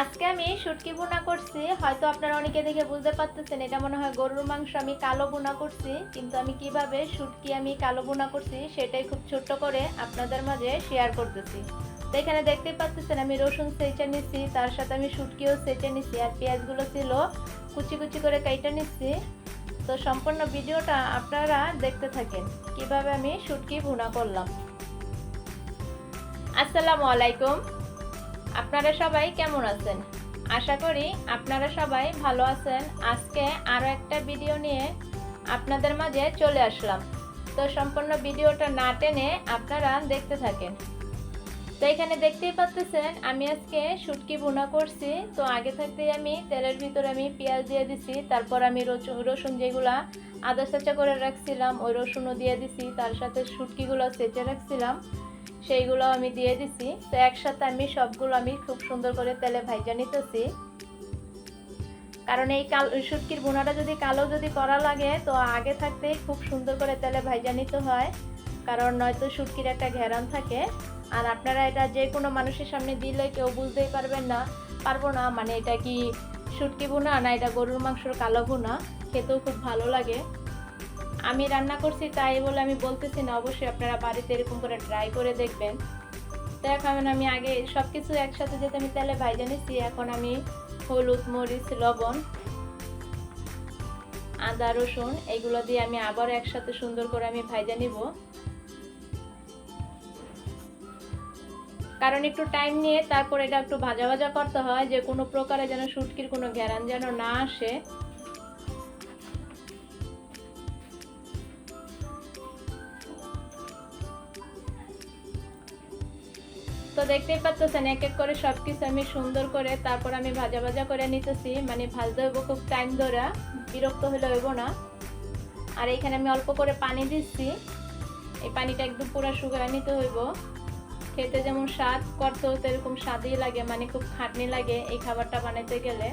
আজকে আমি শুটকি বোনা করছি, হয়তো আপনারা অনেকে দেখে বুঝতে পারতেছেন, এটা মনে হয় গরুর মাংস আমি কালো বোনা করছি, কিন্তু আমি কীভাবে শুটকি আমি কালো বোনা করছি সেটাই খুব ছোট্ট করে আপনাদের মাঝে শেয়ার করতেছি। তো এখানে দেখতে পাচ্ছেন আমি রসুন সেচে নিচ্ছি তার সাথে আমি শুটকিও সেচে নিচ্ছি আর পেঁয়াজগুলো ছিল কুচি কুচি করে কেটে নিচ্ছি তো সম্পূর্ণ ভিডিওটা আপনারা দেখতে থাকেন, কীভাবে আমি শুটকি ভুনা করলাম। আসসালামু আলাইকুম। আপনারা সবাই কেমন আছেন? আশা করি আপনারা সবাই ভালো আছেন। আজকে আরও একটা ভিডিও নিয়ে আপনাদের মাঝে চলে আসলাম। তো সম্পূর্ণ ভিডিওটা না টেনে আপনারা দেখতে থাকেন। তো এখানে দেখতেই পাচ্ছেন, আমি আজকে শুটকি ভুনা করছি। তো আগে থাকতেই আমি তেলের ভিতরে আমি পেঁয়াজ দিয়ে দিছি, তারপর আমি রসুন যেগুলা আদা সেচা করে রাখছিলাম, ওই রসুনও দিয়ে দিছি, তার সাথে শুটকিগুলো সেচে রাখছিলাম। সেইগুলো আমি দিয়ে দিছি। তো একসাথে আমি সবগুলো আমি খুব সুন্দর করে তেলে ভাইজা নিতেছি। কারণ এই কাল শুটকির বোনাটা যদি কালো যদি করা লাগে, তো আগে থাকতে খুব সুন্দর করে তেলে ভাইজা নিতে হয়। কারণ নয়তো শুটকির একটা ঘেরান থাকে। আর আপনারা এটা যে কোনো মানুষের সামনে দিলে কেউ বুঝতেই পারবেন না। পারব না মানে এটা কি শুটকি বোনা না এটা গরুর মাংসর কালো বোনা খেতেও খুব ভালো লাগে। আমি রান্না করছি তাই বলে আমি বলতেছি না, অবশ্যই আপনারা বাড়িতে এরকম করে ট্রাই করে দেখবেন। তো এখন আমি আগে সব কিছু একসাথে যেতে আমি তেলে ভাইজা নিচ্ছি এখন আমি হলুদ, মরিচ, লবণ, আদা, রসুন এগুলো দিয়ে আমি আবার একসাথে সুন্দর করে আমি ভাইজা নিব। কারণ একটু টাইম নিয়ে তারপর এটা একটু ভাজা ভাজা করতে হয়, যে কোনো প্রকারে যেন শুটকির কোনো ঘেরান যেন না আসে। তো দেখতেই পাচ্ছেন এক এক করে সব কিছু আমি সুন্দর করে তারপর আমি ভাজা ভাজা করে নিতেছি। মানে ভাজতে হইব খুব টাইম ধরে, বিরক্ত হলে হইব না। আর এইখানে আমি অল্প করে পানি দিচ্ছি। এই পানিটা একদম পুরো শুকায় নিতে হইব। খেতে যেমন স্বাদ করতো সেরকম স্বাদই লাগে মানে খুব খাটনি লাগে এই খাবারটা বানাতে গেলে।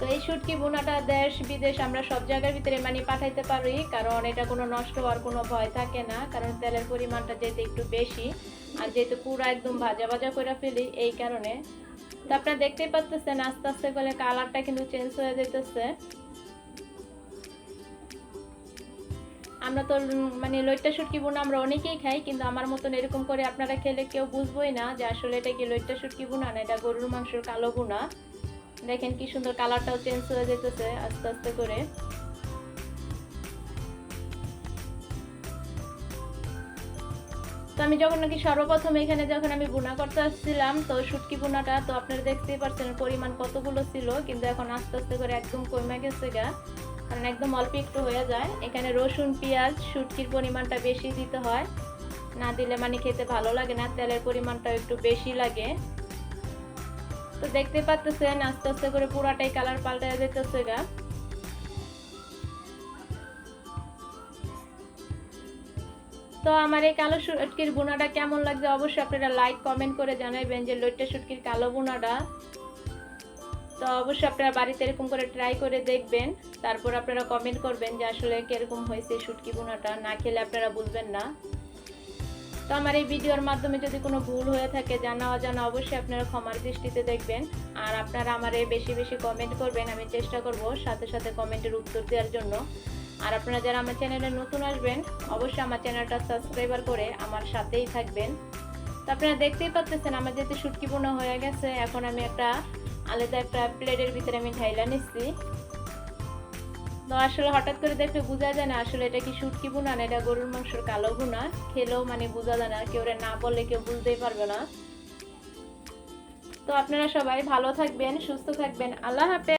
তো এই শুটকি বোনাটা দেশ বিদেশ আমরা সব জায়গার ভিতরে মানে পাঠাইতে পারি, কারণ এটা কোনো নষ্ট হওয়ার কোনো ভয় থাকে না, কারণ তেলের পরিমাণটা যেহেতু একটু বেশি, আর যেহেতু পুরো একদম ভাজা ভাজা করে ফেলি এই কারণে। তো আপনারা দেখতেই পাচ্ছেন আস্তে আস্তে করে কালারটা কিন্তু চেঞ্জ হয়ে যেতেছে আমরা তো মানে লইট্টা শুটকি বোনা আমরা অনেকেই খাই, কিন্তু আমার মতন এরকম করে আপনারা খেলে কেউ বুঝবোই না যে আসলে এটা কি লইট্টা শুটকি বোনা না, এটা গরুর মাংসের কালো বোনা। দেখেন কি সুন্দর কালারটাও চেঞ্জ হয়ে যেতেছে আস্তে আস্তে করে। তো আমি যখন নাকি সর্বপ্রথম এখানে যখন আমি বুনা করতে আসছিলাম, তো শুটকি বুনাটা তো আপনারা দেখতেই পারছেন পরিমাণ কতগুলো ছিল, কিন্তু এখন আস্তে আস্তে করে একদম কমে গেছে গা। কারণ একদম অল্প একটু হয়ে যায়। এখানে রসুন, পেঁয়াজ, শুটকির পরিমাণটা বেশি দিতে হয়। না দিলে মানে খেতে ভালো লাগে না, তেলের পরিমাণটা একটু বেশি লাগে। তো দেখতে পাচ্ছেন আস্তে আস্তে করে পুরাটাই কালার পাল্টে যেতেছে গা। তো আমার এই কালো শুটকির বোনাটা কেমন লাগছে অবশ্যই আপনারা লাইক কমেন্ট করে জানাবেন যে লইট্টা শুটকির কালো বোনাটা। তো অবশ্যই আপনারা বাড়িতে এরকম করে ট্রাই করে দেখবেন, তারপর আপনারা কমেন্ট করবেন যে আসলে কীরকম হয়েছে শুটকি বোনাটা, না খেলে আপনারা বুঝবেন না। তো আমার এই ভিডিওর মাধ্যমে যদি কোনো ভুল হয়ে থাকে, জানা অজানা, অবশ্যই আপনারা ক্ষমার দৃষ্টিতে দেখবেন। আর আপনারা আমার বেশি বেশি কমেন্ট করবেন, আমি চেষ্টা করব সাথে সাথে কমেন্টের উত্তর দেওয়ার জন্য। আর আপনারা যারা আমার চ্যানেলে নতুন আসবেন, অবশ্যই আমার চ্যানেলটা সাবস্ক্রাইবার করে আমার সাথেই থাকবেন। তো আপনারা দেখতেই পাচ্ছেন আমার যেহেতু বোনা হয়ে গেছে, এখন আমি একটা আলাদা একটা প্লেটের ভিতরে আমি ঢাইলা নিচ্ছি। তো আসলে হঠাৎ করে দেখলে বোঝা যায় না আসলে এটা কি শুটকি বোনা না এটা গরুর মাংসের কালো বোনা খেলেও মানে বোঝা যায় না, কেউ না বললে কেউ বুঝতেই পারবে না। তো আপনারা সবাই ভালো থাকবেন, সুস্থ থাকবেন, আল্লাহ হাফেজ।